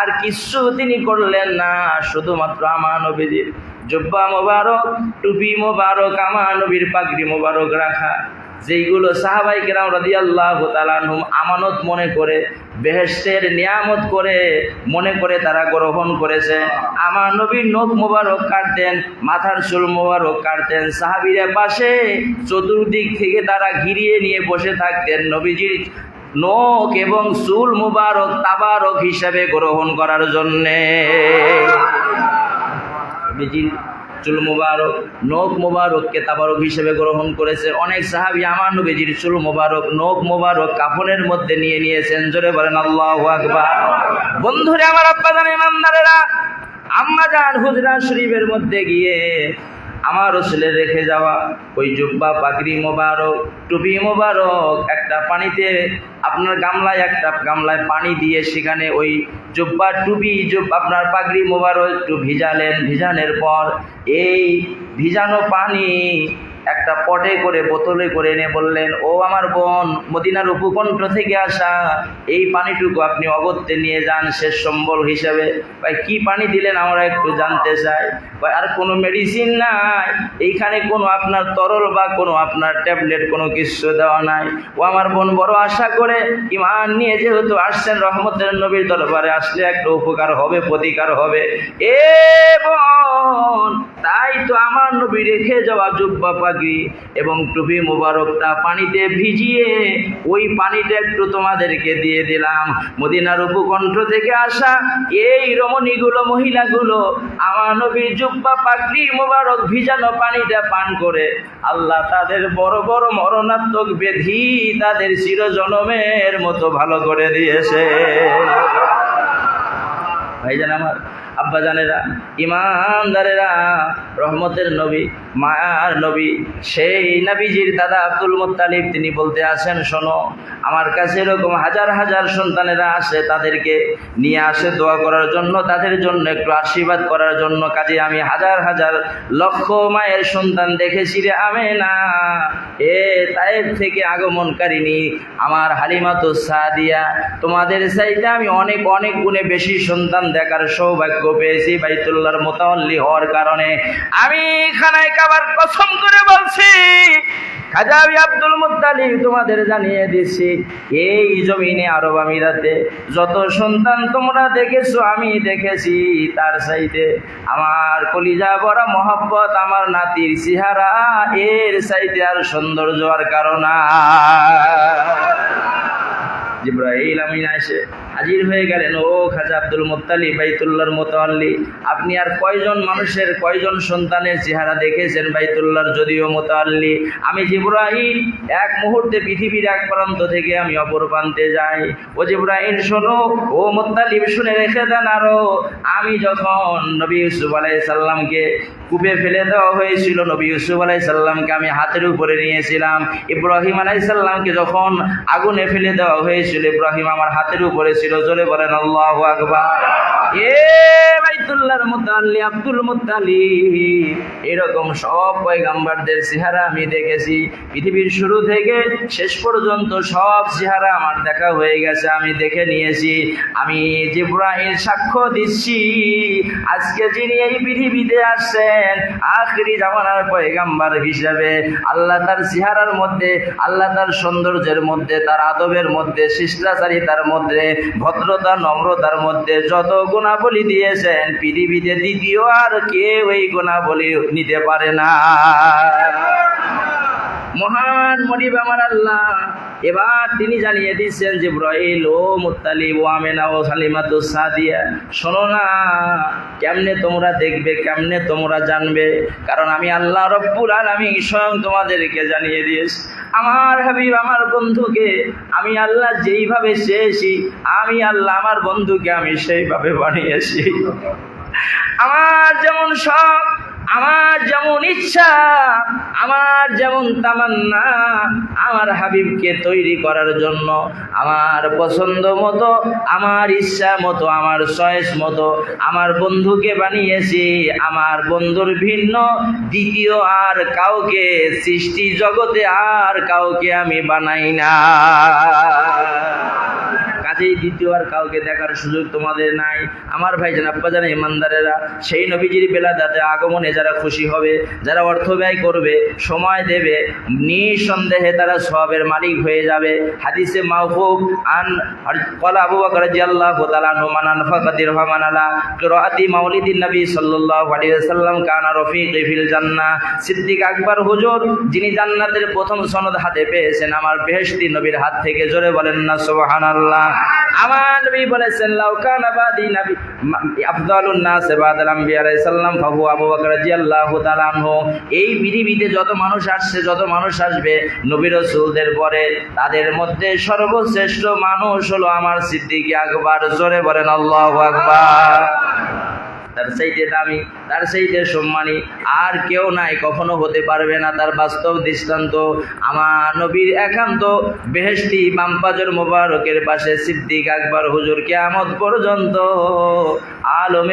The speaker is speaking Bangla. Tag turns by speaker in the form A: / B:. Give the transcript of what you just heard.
A: আর কিছু তিনি করলেন না, শুধুমাত্র আমার নবীজির জব্বা মোবারক, টুপি মোবারক, আমার নবীর পাগড়ি মোবারক রাখা। যেইগুলো সাহাবাই কেরাম রাজি আল্লাহ তালানহুম আমানত মনে করে বেহেস্তের নিয়ামত করে, মনে করে তারা গ্রহণ করেছে। আমার নবীর নখ মোবারক কাটতেন, মাথার চুল মোবারক কাটতেন, সাহাবিরা পাশে চতুর্দিক থেকে তারা ঘিরিয়ে নিয়ে বসে থাকতেন, নবীজির নখ এবং চুল মুবারক তাবারক হিসাবে গ্রহণ করার জন্যে। চুল মুবারক, নখ মুবারককে তাবারক হিসেবে গ্রহণ করেছে। অনেক সাহাবি আমার নবীজির চুল মুবারক, নখ মুবারক কাফনের মধ্যে নিয়ে নিয়েছেন। জোরে বলেন, আল্লাহু আকবার। বন্ধুরে, আমার আব্বা জান ইমানদারেরা আম্মা জান হুজরা শরীফের মধ্যে গিয়ে আমার রসুলের রেখে যাওয়া। ওই জুব্বা, পাগড়ি মোবারক, টুপি মোবারক, একটা পানিতে, আপনার গামলায় একটা গামলায় পানি দিয়ে সেখানে ওই জুব্বা টুপি আপনার পাগড়ি মোবারক, একটু ভিজালেন। ভিজানের পর এই ভিজানো পানি একটা পটে করে, বোতলে করে এনে বললেন, ও আমার বোন, মদিনার উপকণ্ঠ থেকে আসা, এই পানিটুকু আপনি অগত্যে নিয়ে যান শেষ সম্বল হিসাবে। ভাই, কি পানি দিলেন আমরা একটু জানতে চাই? ভাই, আর কোনো মেডিসিন নাই। এইখানে কোনো আপনার তরল বা কোনো আপনার ট্যাবলেট কোনো কিছু দেওয়া নাই। ও আমার বোন বড় আশা করে ইমান নিয়ে যেহেতু আসছেন, রহমতের নবীর দরবারে আসলে একটা উপকার হবে, প্রতিকার হবে। এ বোন, তাই তো আমার নবী রেখে যাওয়া জুব্বা পাগড়ি এবং টুপি মোবারকটা পানিতে ভিজিয়ে ওই পানিটা একটু তোমাদেরকে দিয়ে দিলাম। মদিনার উপকণ্ঠ থেকে আসা এই রমণীগুলো, মহিলাগুলো আমার নবীর জুব্বা পাগড়ি মোবারক ভিজানো পানিটা পান করে। আল্লাহ তাদের বড় বড় মরণাত্মক বেধি তাদের চিরজনমের মতো ভালো করে দিয়েছে। ভাইজান আমার আব্বাজানেরা, ইমানদারেরা, রহমতের নবী, মায়ার নবী, সেই নবীজির দাদা আব্দুল মুত্তালিব তিনি বলতে আসেন, শোনো, আমার কাছে এরকম হাজার হাজার সন্তানেরা আসে তাদেরকে নিয়ে আসে দোয়া করার জন্য, তাদের জন্য একটু আশীর্বাদ করার জন্য। কাজে আমি হাজার হাজার লক্ষ মায়ের সন্তান দেখেছি রে আমে না এ তায়ের থেকে আগমনকারিনী আমার হালিমাতো সাদিয়া। তোমাদের চাইতে আমি অনেক অনেক গুণে বেশি সন্তান দেখার সৌভাগ্য পেয়েছি মোতাল্লি হওয়ার কারণে। আমি খানায় কাবার কসম করে বলছি খাজাবি আব্দুল তোমাদের জানিয়ে এই জমিনে আরব আমিরাতে যত সন্তান তোমরা দেখেছ, আমি দেখেছি। তার চাইতে আমার কলিজা, বড় মহব্বত, আমার নাতির চেহারা এর চাইতে আর সৌন্দর্য আর কারণ জিব্রাহিল আমিন এসে হাজির হয়ে গেলেন, ও খাজা আব্দুল মোত্তালি, বাইতুল্লাহর মোতাল্লি আপনি আর কয়জন মানুষের, কয়জন সন্তানের চেহারা দেখেছেন বাইতুল্লাহর যদিও মোতাল্লি আমি জিব্রাহিম এক মুহূর্তে পৃথিবীর এক প্রান্ত থেকে আমি অপর প্রান্তে যাই। ও জিব্রাহিম শোনো, ও মোত্তালিব, শুনে রেখে দেন আরও। আমি যখন নবী ইউসুফ আলাই সাল্লামকে কূপে ফেলে দেওয়া হয়েছিল, নবী ইউসুফ আলাই সাল্লামকে আমি হাতের উপরে নিয়েছিলাম। ইব্রাহিম আলাই সাল্লামকে যখন আগুনে ফেলে দেওয়া হয়েছিল, ইব্রাহিম আমার হাতের উপরে ছিল। জোরে বলেন আল্লাহ আকবার। এ বাইতুল্লাহর মুতাল্লি, আব্দুল মুতালি এরকম সব পয়গাম্বারদের চেহারা আমি দেখেছি। পৃথিবীর শুরু থেকে শেষ পর্যন্ত সব চেহারা আমার দেখা হয়ে গেছে, আমি দেখে নিয়েছি। আমি জিব্রাহিম সাক্ষ্য দিচ্ছি। আজকে যিনি এই পৃথিবীতে আসছেন, আখরি জামানার পয়গাম্বার হিসাবে আল্লাহ তার চেহারার মধ্যে, আল্লাহ তার সৌন্দর্যের মধ্যে, তার আদবের মধ্যে, শিষ্টাচারিতার মধ্যে, ভদ্রতা, নম্রতার মধ্যে, যত গুণাবলী দিয়েছেন। পৃথিবীতে দ্বিতীয় আর কেউ এই গোনাবলি নিতে পারে না। মহান মনিব আমার আল্লাহ। এবার তিনি জানিয়ে দিচ্ছেন যে ব্রাহিল ও মুত্তালিব ও আমেনা, ও সালিমাতু সাদিয়া, শোনো না, কেমনে তোমরা দেখবে, কেমনে তোমরা জানবে? কারণ আমি আল্লাহ রব্বুল আলামিন স্বয়ং তোমাদেরকে জানিয়ে দিয়েছি। আমার হাবিব, আমার বন্ধুকে আমি আল্লাহ যেইভাবে চেয়েছি, আমি আল্লাহ আমার বন্ধুকে আমি সেইভাবে বানিয়েছি। আমার যেমন শখ আমার যেমন ইচ্ছা, আমার যেমন তামান্না, আমার হাবিবকে তৈরি করার জন্য, আমার পছন্দ মতো, আমার ইচ্ছা মতো, আমার চয়েস মতো, আমার বন্ধুকে বানিয়েছি, আমার বন্ধুর ভিন্ন, দ্বিতীয় আর কাউকে, সৃষ্টি জগতে আর কাউকে আমি বানাই না। কাজেই দ্বিতীয় আর কাউকে দেখার সুযোগ তোমাদের নাই। আমার ভাই জান আব্বা জান, ইমানদারেরা, সেই নবীজির বেলাদাতে আগমনে যারা খুশি হবে, যারা অর্থ ব্যয় করবে, সময় দেবে, নিঃসন্দেহে তারা সবের মালিক হয়ে যাবে। হাদিসে মাহফুব আন কলা আবু বকর রাদিয়াল্লাহু তাআলা আনহু, মান আনফাকা দিরহামান আলা কিরাআতি মাউলিদিন নবী সাল্লাল্লাহু আলাইহি ওয়াসাল্লাম কানা রফিকি ফিল জান্নাহ সিদ্দিক আকবর হুজুর, যিনি জান্নাতের প্রথম সনদ হাতে পেয়েছেন, আমার বেহেশতি নবীর হাত থেকে জোরে বলেন না, সুবহানাল্লাহ। আমার নবী বলেছেন লাউকান আবাদি বাদি নবী আফদালুন নাস বাদাল আম্বিয়া আলাইহিস ফাহু আবু বকর রাদিয়াল্লাহু তাআলা আনহু। এই পৃথিবীতে যত মানুষ আসছে, যত মানুষ আসবে, নবী রাসূলদের পরে তাদের মধ্যে সর্বশ্রেষ্ঠ মানুষ হলো আমার সিদ্দিক আকবর। জোরে বলেন, আল্লাহু আকবার। তার সেইতে দামি, তার সেইতে সম্মানী, আর কেউ নাই, কখনো হতে পারবে না তার বাস্তব দৃষ্টান্ত। আমার নবীর একান্ত বেহেস্তি বাম্পাজর মোবারকের পাশে সিদ্দিক আকবর হুজুর কেয়ামত পর্যন্ত আলমে